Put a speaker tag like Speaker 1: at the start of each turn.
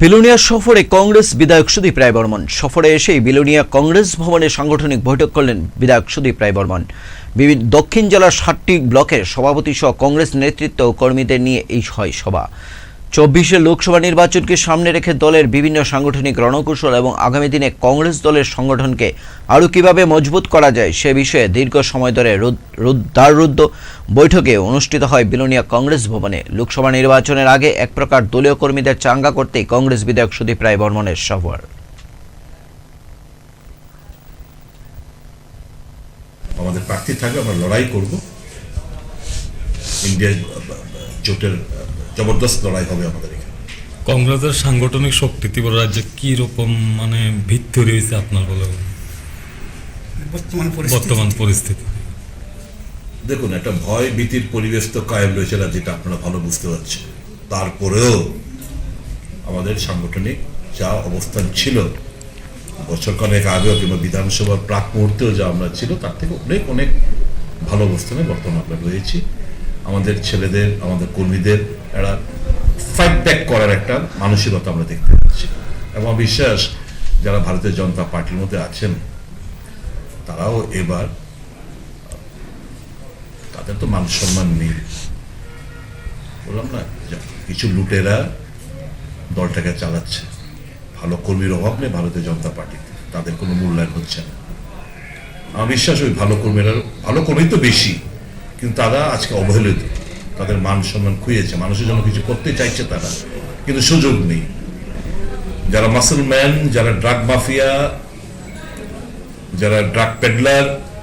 Speaker 1: বিলোনিয়া সফরে কংগ্রেস বিধায়ক সুদীপ রায় বর্মন সফরে এসেই বিলোনিয়া কংগ্রেস ভবনে সাংগঠনিক বৈঠক করলেন বিধায়ক সুদীপ রায় বর্মন বিভিন্ন দক্ষিণ জেলার ষাটটি ব্লকের সভাপতি সহ কংগ্রেস নেতৃত্ব কর্মীদের নিয়ে এই হয় সভা। চব্বিশে লোকসভা নির্বাচনকে সামনে রেখে দলের বিভিন্ন সাংগঠনিক রণকৌশল এবং আগামী দিনে কংগ্রেস দলের সংগঠনকে আরও কীভাবে মজবুত করা যায় সে বিষয়ে দীর্ঘ সময় ধরে রুদ- রুদ- দ্বাররুদ্ধ বৈঠকে অনুষ্ঠিত হয় বিলোনিয়া কংগ্রেস ভবনে। লোকসভা নির্বাচনের আগে এক প্রকার দলীয় কর্মীদের চাঙ্গা করতেই কংগ্রেস বিধায়ক সুদীপ রায় বর্মনের সফর
Speaker 2: আমাদের প্রার্থী থাকবে, আমরা লড়াই করব। ইন্ডিয়া জোটের জবরদস্ত লড়াই হবে আমাদের এখানে।
Speaker 3: কংগ্রেসের সাংগঠনিক শক্তি ত্রিপুরা রাজ্যে কি রকম মানে ভিত্তি রয়েছে আপনার বলে
Speaker 4: বর্তমান পরিস্থিতি।
Speaker 3: বর্তমান পরিস্থিতি।
Speaker 2: দেখুন একটা ভয় ভীতির পরিবেশ তো কায়েম রয়েছে না যেটা আপনারা ভালো বুঝতে পারছেন। তারপরেও আমাদের সাংগঠনিক যা অবস্থান ছিল বছর কয়েক আগেও কিংবা বিধানসভার প্রাক মুহূর্তেও যা আমরা ছিল তার থেকে অনেক অনেক ভালো অবস্থানে বর্তমানে আমরা রয়েছি। আমাদের ছেলেদের, আমাদের কর্মীদের একটা ফাইট ব্যাক করার একটা মানসিকতা আমরা দেখতে পাচ্ছি। এবং বিশ্বাস, যারা ভারতীয় জনতা পার্টির মধ্যে আছেন, তারাও এবার, তাদের তো মান সম্মান নেই। বললাম না কিছু লুটেরা দলটাকে চালাচ্ছে। ভালো কর্মীর অভাব নেই ভারতীয় জনতা পার্টিতে, তাদের কোনো মূল্যায়ন হচ্ছে না। আমার বিশ্বাস, ওই ভালো কর্মীরা, ভালো কর্মী তো বেশি। কিন্তু তারা আজকে অবহেলিত। তাদের মান সম্মান খুঁয়েছে মানুষের জন্য কিছু করতে চাইছে তারা। কিন্তু সুযোগ নেই। যারা মাসলম্যান যারা ড্রাগ মাফিয়া, যারা ড্রাগ পেডলার